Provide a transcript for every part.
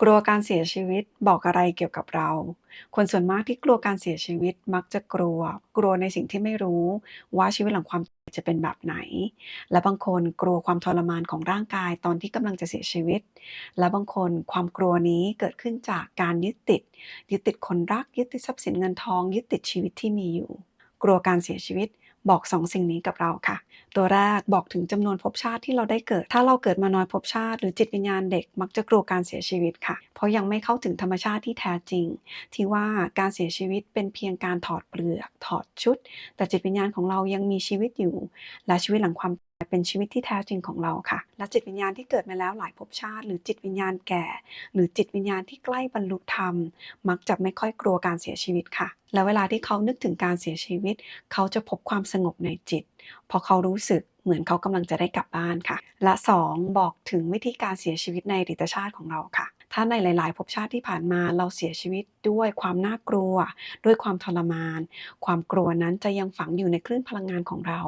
กลัวการเสียชีวิตบอกอะไรเกี่ยวกับเรา คนส่วนมากที่กลัวการเสียชีวิตมักจะกลัว กลัวในสิ่งที่ไม่รู้ ว่าชีวิตหลังความตายจะเป็นแบบไหน และบางคนกลัวความทรมานของร่างกายตอนที่กำลังจะเสียชีวิต และบางคนความกลัวนี้เกิดขึ้นจากการยึดติด ยึดติดคนรัก ยึดติดทรัพย์สินเงินทอง ยึดติดชีวิตที่มีอยู่ กลัวการเสียชีวิต บอกสองสิ่งนี้กับเราค่ะ ตัวแรกบอกถึงจำนวนภพชาติที่เราได้เกิด ถ้าเราเกิดมาน้อยภพชาติ หรือจิตวิญญาณเด็กมักจะกลัวการเสียชีวิตค่ะ เพราะยังไม่เข้าถึงธรรมชาติที่แท้จริง ที่ว่าการเสียชีวิตเป็นเพียงการถอดเปลือก ถอดชุด แต่จิตวิญญาณของเรายังมีชีวิตอยู่ และชีวิตหลังความ เป็นชีวิตที่แท้จริงของเราค่ะ และจิตวิญญาณที่เกิดมาแล้วหลายภพชาติ หรือจิตวิญญาณแก่ หรือจิตวิญญาณที่ใกล้บรรลุธรรม มักจะไม่ค่อยกลัวการเสียชีวิตค่ะ และเวลาที่เขานึกถึงการเสียชีวิต เขาจะพบความสงบในจิต พอเขารู้สึกเหมือนเขากำลังจะได้กลับบ้านค่ะ และ 2 บอกถึงวิธีการเสียชีวิตในอดีตชาติของเราค่ะ ถ้าในหลาย ๆ ภพชาติที่ผ่านมาเราเสียชีวิตด้วยความน่ากลัว ด้วยความทรมาน ความกลัวนั้นจะยังฝังอยู่ในคลื่นพลังงานของเรา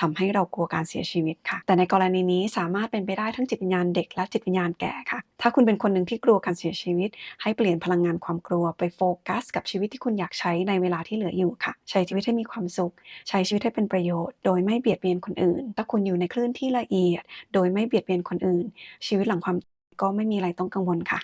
ทำให้เรากลัวการเสียชีวิตค่ะ แต่ในกรณีนี้สามารถเป็นไปได้ทั้งจิตวิญญาณเด็กและจิตวิญญาณแก่ค่ะ ถ้าคุณเป็นคนหนึ่งที่กลัวการเสียชีวิต ให้เปลี่ยนพลังงานความกลัวไปโฟกัส กับชีวิตที่คุณอยากใช้ในเวลาที่เหลืออยู่ค่ะ ใช้ชีวิตให้มีความสุข ใช้ชีวิตให้เป็นประโยชน์ โดยไม่เบียดเบียนคนอื่น ถ้าคุณอยู่ในคลื่นที่ละเอียด โดยไม่เบียดเบียนคนอื่น ชีวิตหลังความตายก็ไม่มีอะไรต้องกังวลค่ะ